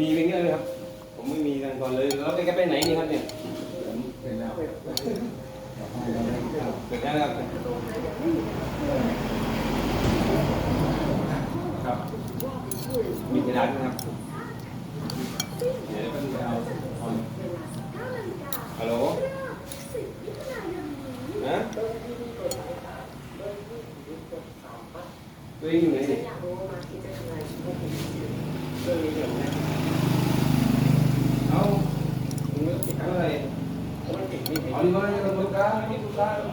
มีเป็นเงี้ยไหมครับ ผมไม่มีกันก่อนเลย แล้วแกไปไหนนี่ครับเนี่ยเป็นแล้วเกิดได้แล้วครับครับ มีกระดาษไหมครับเดี๋ยวเป็นเอาฮัลโหลนะตัวเองอยู่ไหนเนี่ยเอาคุณไม่ติดอะไรเอาดีกว่าจะต้องลู ก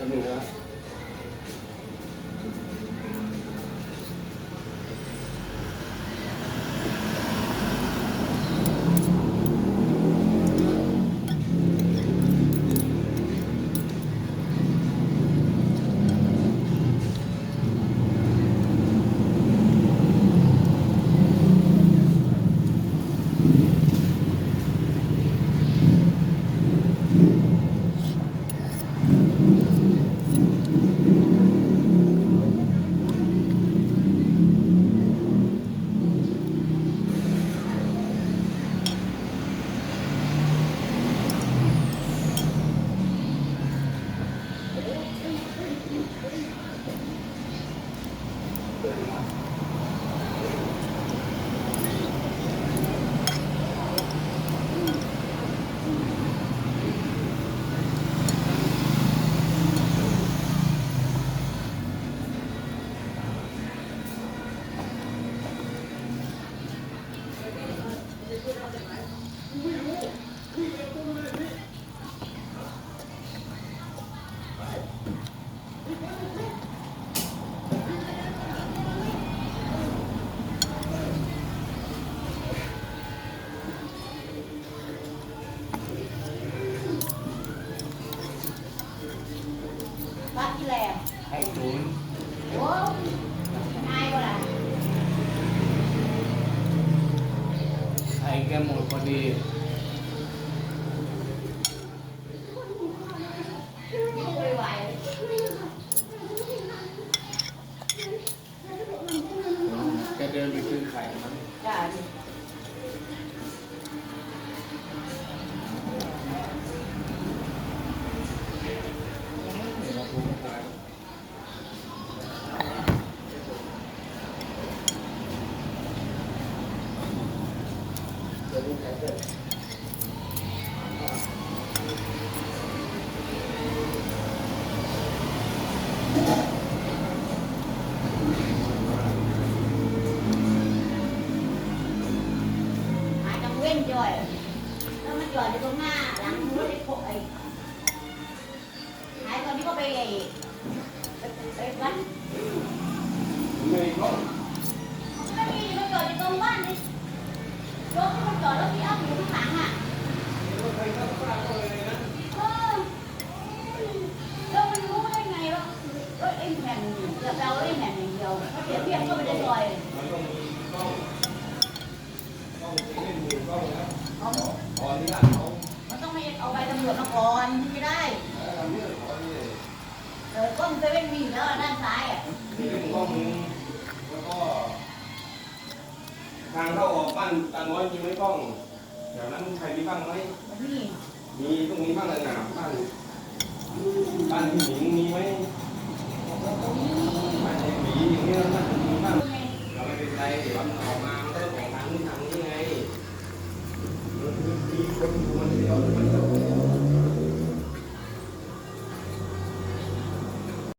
ก็ ejemplo, cuando eight. แล้วด้านซ้ายอะมีเรื่งข้อมูลแล้วก็ทางเข้าออกบ้านตาน้อยมีไหมกล้องอย่างนั้นใครมีบ้างไหมนี่มีตรงนี้บ้างเลยนะบ้านบ้านผู้หญิงมีไหม